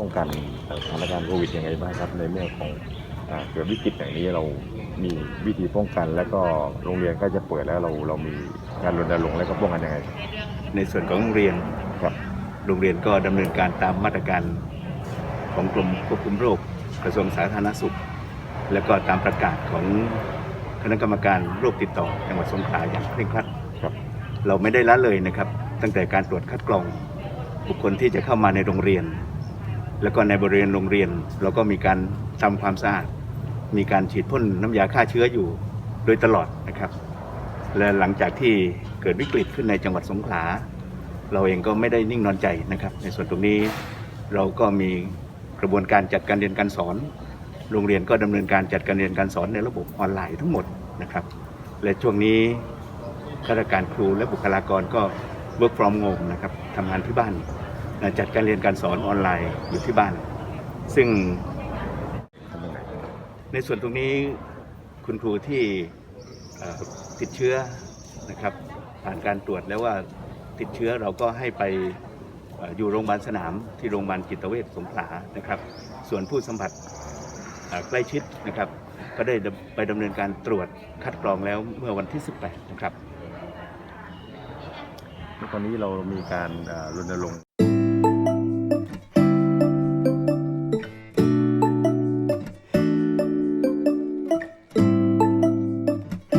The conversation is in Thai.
ป้องกันสถานการณ์โควิดยังไงบ้างครับในเมื่อของอ่าเกิดวิกฤตอย่างนี้เรามีวิธีป้องกัน แล้วก็โรงเรียนก็จะเปิดแล้วเราเรามีการรณรงค์แล้วก็ป้องกันยังไง ในส่วนของโรงเรียนครับโรงเรียนก็ดำเนินการตามมาตรการของกรมควบคุมโรคกระทรวงสาธารณสุข และก็ตามประกาศของคณะกรรมการโรคติดต่อจังหวัดสงขลาอย่างเคร่งครัดครับ เราไม่ได้ละเลยนะครับ ตั้งแต่การตรวจคัดกรองบุคคลที่จะเข้ามาในโรงเรียน แล้วก็ในบริเวณโรงเรียนเราก็มีการทำความสะอาด มีการฉีดพ่นน้ำยาฆ่าเชื้ออยู่โดยตลอดนะครับ และหลังจากที่เกิดวิกฤตขึ้นในจังหวัดสงขลา เราเองก็ไม่ได้นิ่งนอนใจนะครับ ในส่วนตรงนี้เราก็มีกระบวนการจัดการเรียนการสอน โรงเรียนก็ดำเนินการจัดการเรียนการสอนในระบบออนไลน์ทั้งหมดนะครับ และช่วงนี้ข้าราชการครูและบุคลากรก็ work from home นะครับทำงานที่บ้าน จัดการเรียนการสอนออนไลน์อยู่ที่บ้าน ซึ่ง ในส่วนตรงนี้คุณครูที่ติดเชื้อนะครับผ่านการตรวจแล้วว่าติดเชื้อเราก็ให้ไปอยู่โรงพยาบาลสนามที่โรงพยาบาลจิตเวชสงขลานะครับ ส่วนผู้สัมผัสใกล้ชิดนะครับ ก็ได้ไปดำเนินการตรวจคัดกรองแล้วเมื่อวันที่ 18 นะครับตอนนี้เรามีการรณรงค์